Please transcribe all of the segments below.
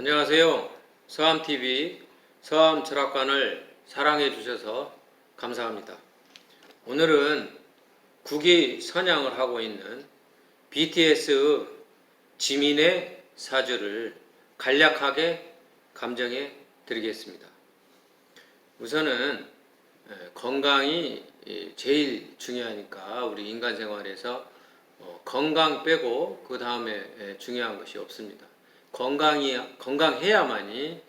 안녕하세요. 서암TV 서암 철학관을 사랑해 주셔서 감사합니다. 오늘은 국위 선양을 하고 있는 BTS 지민의 사주를 간략하게 감정해 드리겠습니다. 우선은 에, 건강이 이, 제일 중요하니까 우리 인간 생활에서 어, 건강 빼고 그 다음에 중요한 것이 없습니다. 건강이 건강해야만이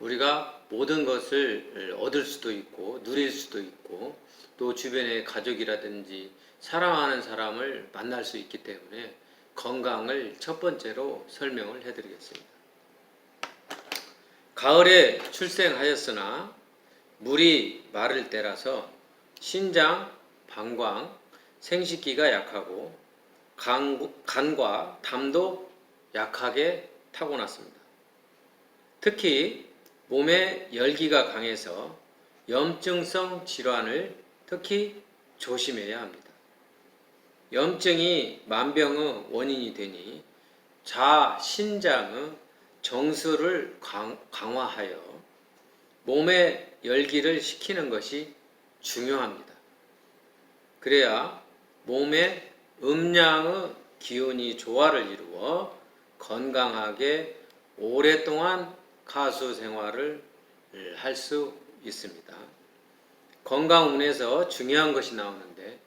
우리가 모든 것을 얻을 수도 있고 누릴 수도 있고 또 주변의 가족이라든지 사랑하는 사람을 만날 수 있기 때문에 건강을 첫 번째로 설명을 해드리겠습니다. 가을에 출생하였으나 물이 마를 때라서 신장, 방광, 생식기가 약하고 간, 간과 담도 약하게 타고났습니다. 특히 몸에 열기가 강해서 염증성 질환을 특히 조심해야 합니다. 염증이 만병의 원인이 되니 자 신장의 정수를 강, 강화하여 몸의 열기를 식히는 것이 중요합니다. 그래야 몸의 음양의 기운이 조화를 이루어 건강하게 오랫동안 가수 생활을 할 수 있습니다. 건강운에서 중요한 것이 나오는데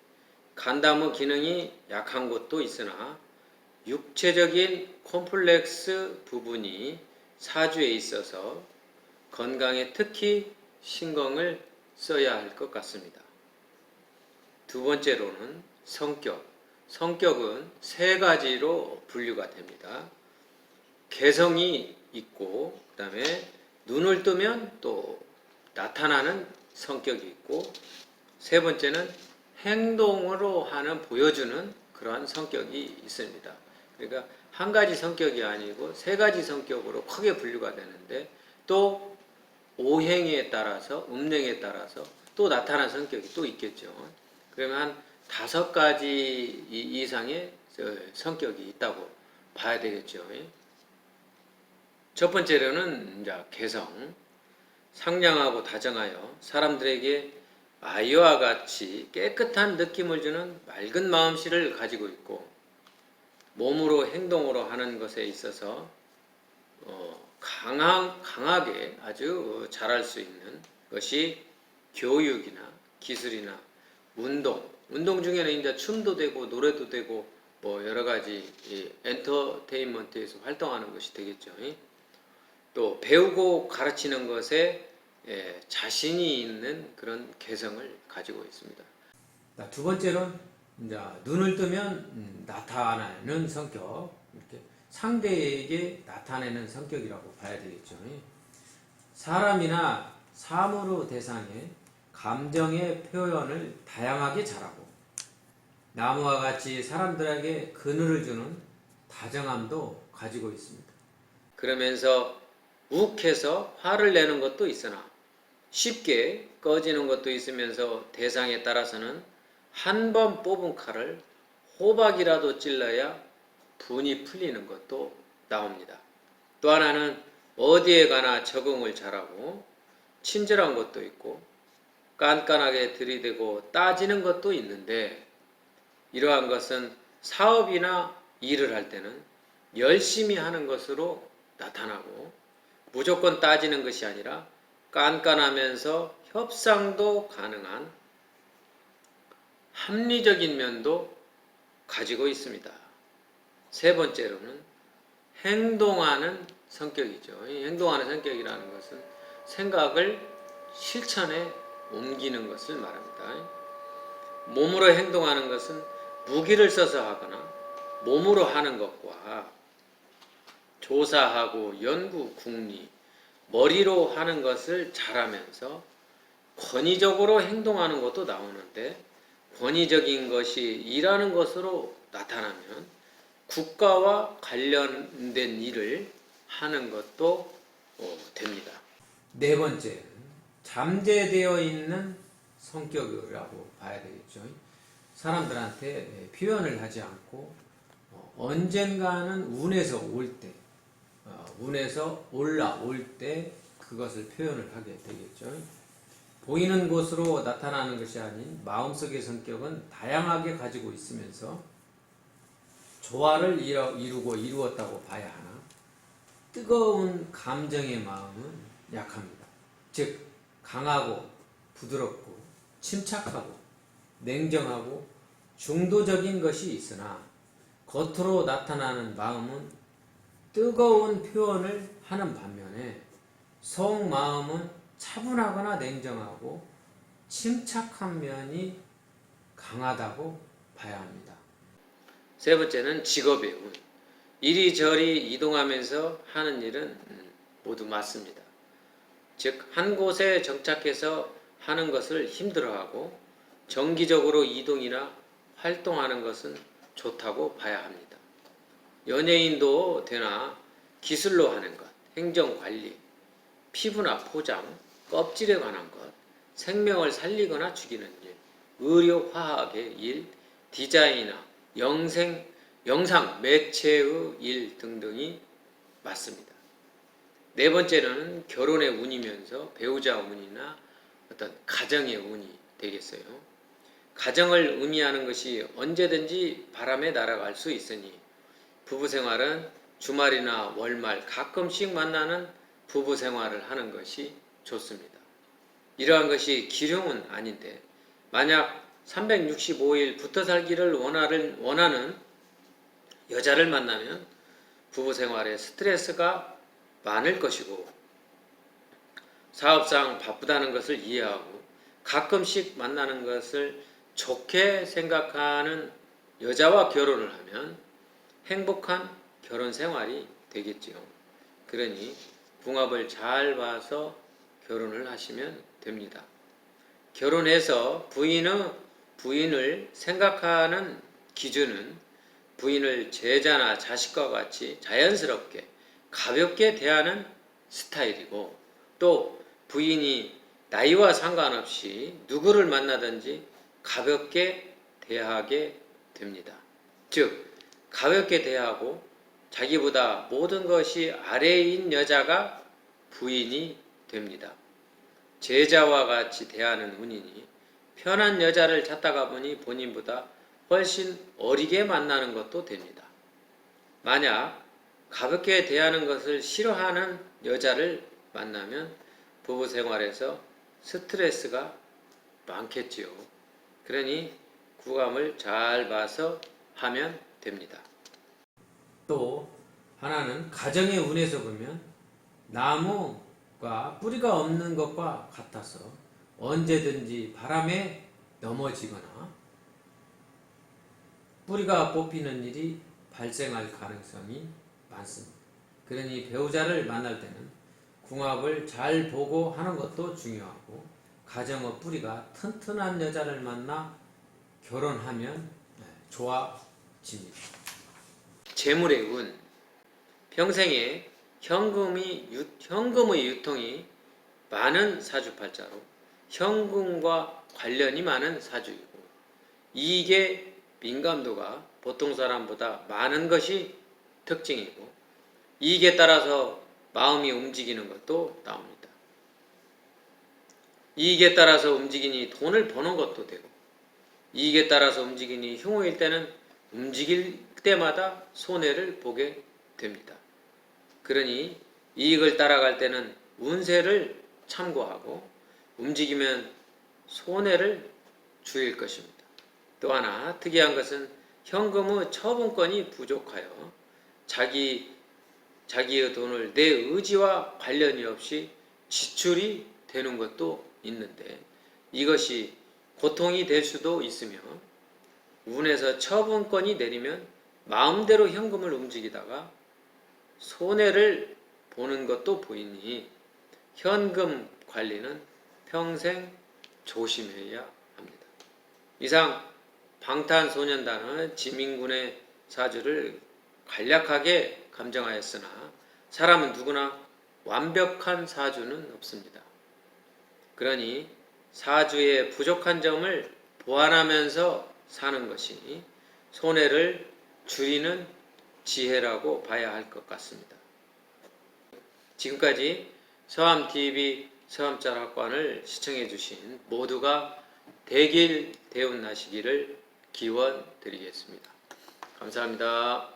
간담의 기능이 약한 곳도 있으나 육체적인 콤플렉스 부분이 사주에 있어서 건강에 특히 신경을 써야 할 것 같습니다. 두 번째로는 성격. 성격은 세 가지로 분류가 됩니다. 개성이 있고, 그 다음에 눈을 뜨면 또 나타나는 성격이 있고, 세 번째는 행동으로 하는 보여주는 그러한 성격이 있습니다. 그러니까 한 가지 성격이 아니고 세 가지 성격으로 크게 분류가 되는데 또 오행에 따라서 음령에 따라서 또 나타난 성격이 또 있겠죠. 그러면 한 다섯 가지 이상의 성격이 있다고 봐야 되겠죠. 첫 번째로는 이제 개성, 상냥하고 다정하여 사람들에게 아이와 같이 깨끗한 느낌을 주는 맑은 마음씨를 가지고 있고 몸으로 행동으로 하는 것에 있어서 어, 강한, 강하게 아주 잘할 수 있는 것이 교육이나 기술이나 운동, 운동 중에는 이제 춤도 되고 노래도 되고 뭐 여러 가지 이 엔터테인먼트에서 활동하는 것이 되겠죠. 또 배우고 가르치는 것에 예, 자신이 있는 그런 개성을 가지고 있습니다. 두 번째로는 이제 눈을 뜨면 음, 나타나는 성격, 이렇게 상대에게 나타내는 성격이라고 봐야 되겠죠. 사람이나 사물의 대상에 감정의 표현을 다양하게 잘하고 나무와 같이 사람들에게 그늘을 주는 다정함도 가지고 있습니다. 그러면서 욱해서 화를 내는 것도 있으나 쉽게 꺼지는 것도 있으면서 대상에 따라서는 한 번 뽑은 칼을 호박이라도 찔러야 분이 풀리는 것도 나옵니다. 또 하나는 어디에 가나 적응을 잘하고 친절한 것도 있고 깐깐하게 들이대고 따지는 것도 있는데 이러한 것은 사업이나 일을 할 때는 열심히 하는 것으로 나타나고 무조건 따지는 것이 아니라 깐깐하면서 협상도 가능한 합리적인 면도 가지고 있습니다. 세 번째로는 행동하는 성격이죠. 이 행동하는 성격이라는 것은 생각을 실천에 옮기는 것을 말합니다. 몸으로 행동하는 것은 무기를 써서 하거나 몸으로 하는 것과 조사하고 연구, 궁리, 머리로 하는 것을 잘하면서 권위적으로 행동하는 것도 나오는데 권위적인 것이 일하는 것으로 나타나면 국가와 관련된 일을 하는 것도 어, 됩니다. 네 번째, 잠재되어 있는 성격이라고 봐야 되겠죠. 사람들한테 표현을 하지 않고 어, 언젠가는 운에서 올 때, 어, 운에서 올라올 때 그것을 표현을 하게 되겠죠. 보이는 곳으로 나타나는 것이 아닌 마음속의 성격은 다양하게 가지고 있으면서 조화를 이루- 이루고 이루었다고 봐야 하나 뜨거운 감정의 마음은 약합니다. 즉 강하고 부드럽고 침착하고 냉정하고 중도적인 것이 있으나 겉으로 나타나는 마음은 뜨거운 표현을 하는 반면에 속마음은 차분하거나 냉정하고 침착한 면이 강하다고 봐야 합니다. 세 번째는 직업의 운. 이리저리 이동하면서 하는 일은 음, 모두 맞습니다. 즉, 한 곳에 정착해서 하는 것을 힘들어하고 정기적으로 이동이나 활동하는 것은 좋다고 봐야 합니다. 연예인도 되나 기술로 하는 것, 행정 관리, 피부나 포장, 껍질에 관한 것, 생명을 살리거나 죽이는 일, 의료 화학의 일, 디자인이나 영생, 영상 매체의 일 등등이 맞습니다. 네 번째는 결혼의 운이면서 배우자 운이나 어떤 가정의 운이 되겠어요. 가정을 의미하는 것이 언제든지 바람에 날아갈 수 있으니 부부 생활은 주말이나 월말 가끔씩 만나는 부부 생활을 하는 것이 좋습니다. 이러한 것이 기룡은 아닌데 만약 365일 붙어 살기를 원하는, 원하는 여자를 만나면 부부 생활에 스트레스가 많을 것이고 사업상 바쁘다는 것을 이해하고 가끔씩 만나는 것을 좋게 생각하는 여자와 결혼을 하면 행복한 결혼 생활이 되겠지요. 그러니 궁합을 잘 봐서 결혼을 하시면 됩니다. 결혼해서 부인의 부인을 생각하는 기준은 부인을 제자나 자식과 같이 자연스럽게 가볍게 대하는 스타일이고 또 부인이 나이와 상관없이 누구를 만나든지 가볍게 대하게 됩니다. 즉 가볍게 대하고 자기보다 모든 것이 아래인 여자가 부인이 됩니다. 제자와 같이 대하는 운이니 편한 여자를 찾다가 보니 본인보다 훨씬 어리게 만나는 것도 됩니다. 만약 가볍게 대하는 것을 싫어하는 여자를 만나면 부부 생활에서 스트레스가 많겠지요. 그러니 구감을 잘 봐서 하면 됩니다. 또 하나는 가정의 운에서 보면 나무가 뿌리가 없는 것과 같아서 언제든지 바람에 넘어지거나 뿌리가 뽑히는 일이 발생할 가능성이 많습니다. 그러니 배우자를 만날 때는 궁합을 잘 보고 하는 것도 중요하고 가정의 뿌리가 튼튼한 여자를 만나 결혼하면 네, 좋아 집니다. 재물의 운 평생에 현금이 유, 현금의 유통이 많은 사주팔자로 현금과 관련이 많은 사주이고 이익의 민감도가 보통 사람보다 많은 것이 특징이고 이익에 따라서 마음이 움직이는 것도 나옵니다. 이익에 따라서 움직이니 돈을 버는 것도 되고 이익에 따라서 움직이니 흉호일 때는 움직일 때마다 손해를 보게 됩니다. 그러니 이익을 따라갈 때는 운세를 참고하고 움직이면 손해를 주일 것입니다. 또 하나 특이한 것은 현금의 처분권이 부족하여 자기 자기의 돈을 내 의지와 관련이 없이 지출이 되는 것도 있는데 이것이 고통이 될 수도 있으며 운에서 처분권이 내리면 마음대로 현금을 움직이다가 손해를 보는 것도 보이니 현금 관리는 평생 조심해야 합니다. 이상 방탄소년단은 지민군의 사주를 간략하게 감정하였으나 사람은 누구나 완벽한 사주는 없습니다. 그러니 사주의 부족한 점을 보완하면서 사는 것이 손해를 줄이는 지혜라고 봐야 할 것 같습니다. 지금까지 서암TV 서암자락관을 시청해 주신 모두가 대길 대운나시기를 기원 드리겠습니다. 감사합니다.